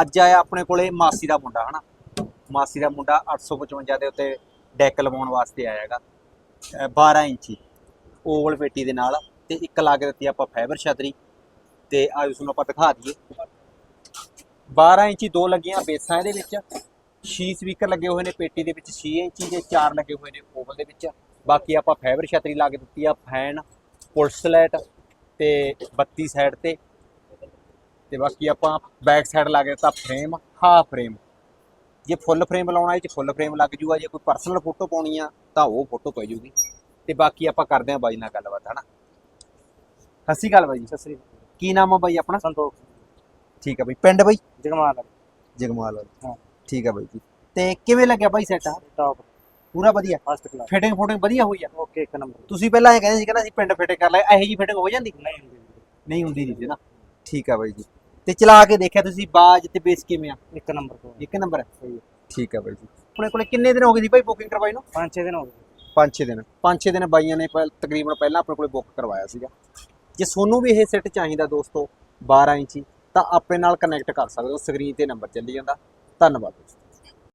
ਅੱਜ ਆਇਆ ਆਪਣੇ ਕੋਲੇ ਮਾਸੀ ਦਾ ਮੁੰਡਾ, ਹਨਾ? ਮਾਸੀ ਦਾ ਮੁੰਡਾ 855 ਦੇ ਉੱਤੇ ਡੈਕ ਲਵਾਉਣ ਵਾਸਤੇ ਆਇਆ ਹੈਗਾ ਅਹ 12 ਇੰਚੀ ਓਵਲ ਪੇਟੀ ਦੇ ਨਾਲ ਤੇ ਇੱਕ ਲਾ ਕੇ ਦਿੱਤੀ ਆਪਾਂ ਫਾਈਬਰ ਛਤਰੀ ਤੇ ਆ ਉਸ ਨੂੰ ਆਪਾਂ ਦਿਖਾ ਦਈਏ। 12 ਇੰਚੀ ਦੋ ਲੱਗੀਆਂ ਬੇਸਾਂ ਇਹਦੇ ਵਿੱਚ 6 ਸਪੀਕਰ ਲੱਗੇ ਹੋਏ ਨੇ ਪੇਟੀ ਦੇ ਵਿੱਚ 6 ਇੰਚੀ ਦੇ 4 ਲੱਗੇ ਹੋਏ ਨੇ ਓਵਲ ਦੇ ਵਿੱਚ। ਬਾਕੀ ਆਪਾਂ ਫਾਈਬਰ ਛਤਰੀ ਲਾ ਕੇ ਦਿੱਤੀ ਆ ਫੈਨ, ਪੁਲਸ ਲਾਈਟ ਤੇ 32 ਸਾਈਡ ਤੇ। ਤੇ ਬਾਕੀ ਆਪਾਂ ਬੈਕ ਸਾਈਡ ਲਾ ਕੇ ਦਿੱਤਾ ਫਰੇਮ ਹਾਫ ਫਰੇਮ ਜੇ ਫੁੱਲ ਫਰੇਮ ਲਾਉਣਾ ਇਹ ਚ ਫੁੱਲ ਫਰੇਮ ਲੱਗ ਜੂਗਾ। ਜੇ ਕੋਈ ਪਰਸਨਲ ਫੋਟੋ ਪਾਉਣੀ ਆ ਤਾਂ ਉਹ ਫੋਟੋ ਪੈ ਜੂਗੀ। ਤੇ ਬਾਕੀ ਆਪਾਂ ਕਰਦੇ ਆਂ ਬਾਈ ਨਾਲ ਗੱਲਬਾਤ ਹਨਾ? ਸਤਿ ਸ਼੍ਰੀ ਅਕਾਲ ਬਾਈ ਜੀ। ਸਤਿ ਸ੍ਰੀ ਕੀ ਨਾਮ ਆ ਬਾਈ ਆਪਣਾ? ਸੰਤੋਖ। ਠੀਕ ਆ ਬਾਈ। ਪਿੰਡ ਬਾਈ? ਜਗਮਾਲ ਜਗਮਾਲ ਹਾਂ। ਠੀਕ ਆ ਬਾਈ ਜੀ। ਤੇ ਕਿਵੇਂ ਲੱਗਿਆ ਬਾਈ ਸੈਟ ਆ? ਟਾਪ ਪੂਰਾ ਵਧੀਆ? ਫਸਟ ਕਲਾਸ ਫਿਟਿੰਗ ਫੋਟਿੰਗ ਵਧੀਆ ਹੋਈ ਆ? ਓਕੇ ਇੱਕ ਨੰਬਰ ਤੁਸੀਂ ਪਹਿਲਾਂ ਇਹ ਕਹਿੰਦੇ ਸੀ ਕਹਿੰਦਾ ਅਸੀਂ ਪਿੰਡ ਫਿੱਟ ਕਰ ਲਿਆ ਇਹੋ ਜੀ ਫਿਟਿੰਗ ਹੋ ਜਾਂਦੀ? ਨਹੀਂ ਹੁੰਦੀ। ਨਹੀਂ ਹੁੰਦੀ ਜੀ ਨਾ। ਠੀਕ ਆ ਬਾਈ ਜੀ। ਤੇ ਚਲਾ ਕੇ ਦੇਖਿਆ ਤੁਸੀਂ ਬਾਜ ਤੇ ਬੇਸ ਕਿਵੇਂ ਆ? ਇੱਕ ਨੰਬਰ ਤੋਂ। ਇੱਕ ਨੰਬਰ ਹੈ? ਸਹੀ ਹੈ। ਠੀਕ ਆ ਬਾਈ ਜੀ। ਆਪਣੇ ਕੋਲੇ ਕਿੰਨੇ ਦਿਨ ਹੋ ਗਏ ਜੀ ਬਾਈ ਬੁਕਿੰਗ ਕਰਵਾਈ ਨੂੰ? ਪੰਜ ਛੇ ਦਿਨ ਹੋ ਗਏ। 5-6 ਦਿਨ। 5-6 ਦਿਨ ਬਾਈਆਂ ਨੇ ਪਹਿਲ- ਤਕਰੀਬਨ ਪਹਿਲਾਂ ਆਪਣੇ ਕੋਲੇ ਬੁੱਕ ਕਰਵਾਇਆ ਸੀਗਾ। ਜੇ ਤੁਹਾਨੂੰ ਵੀ ਇਹ ਸੈੱਟ ਚਾਹੀਦਾ ਦੋਸਤੋ 12 ਇੰਚੀ ਤਾਂ ਆਪਣੇ ਨਾਲ ਕਨੈਕਟ ਕਰ ਸਕਦੇ ਹੋ ਸਕਰੀਨ ਤੇ ਨੰਬਰ ਚੱਲੀ ਜਾਂਦਾ। ਧੰਨਵਾਦ ਦੋਸਤੋ।